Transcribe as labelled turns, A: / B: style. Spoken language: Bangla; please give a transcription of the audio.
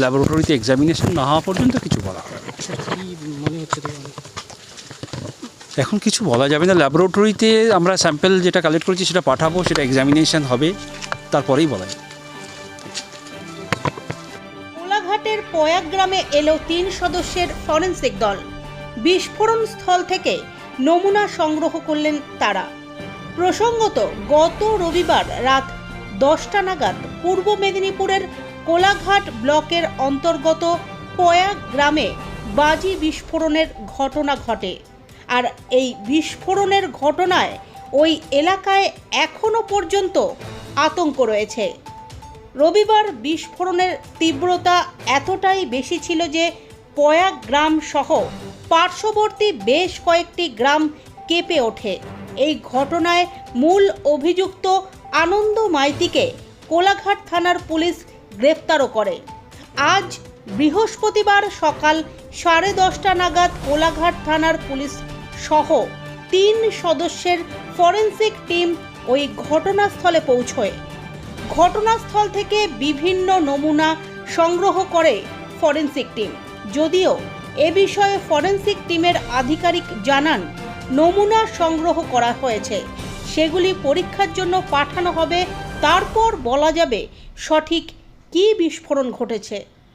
A: ল্যাবরেটরিতে এক্সামিনেশন না হওয়া পর্যন্ত কিছু বলা হবে
B: মনে হচ্ছে
A: এখন কিছু বলা যাবে না। ল্যাবরেটরিতে আমরা স্যাম্পল যেটা কালেক্ট করেছি সেটা পাঠাবো সেটা এক্সামিনেশন হবে তারপরেই বলা যাবে।
C: কোলাঘাটের পয়াগ গ্রামে এলো তিন সদস্যের ফরেন্সিক দল। বিস্ফোরণ স্থল থেকে নমুনা সংগ্রহ করলেন তারা। প্রসঙ্গত গত রবিবার রাত দশটা নাগাদ পূর্ব মেদিনীপুরের কোলাঘাট ব্লকের অন্তর্গত পয়াগ গ্রামে বাজি বিস্ফোরণের ঘটনা ঘটে। আর এই বিস্ফোরণের ঘটনায় ওই এলাকায় এখনও পর্যন্ত আতঙ্ক রয়েছে। রবিবার বিস্ফোরণের তীব্রতা এতটাই বেশি ছিল যে পয়াগ গ্রাম সহ পার্শ্ববর্তী বেশ কয়েকটি গ্রাম কেঁপে ওঠে। এই ঘটনায় মূল অভিযুক্ত আনন্দ মাইতিকে কোলাঘাট থানার পুলিশ গ্রেপ্তারও করে। আজ বৃহস্পতিবার সকাল সাড়ে দশটা নাগাদ কোলাঘাট থানার পুলিশ সহ তিন সদস্যের ফরেন্সিক টিম ওই ঘটনাস্থলে পৌঁছয়। ঘটনাস্থল থেকে বিভিন্ন নমুনা সংগ্রহ করে ফরেন্সিক টিম। যদিও এ বিষয়ে ফরেন্সিক টিমের আধিকারিক জানান, নমুনা সংগ্রহ করা হয়েছে। সেগুলি পরীক্ষার জন্য পাঠানো হবে, তারপর বলা যাবে সঠিক কী বিস্ফোরণ ঘটেছে?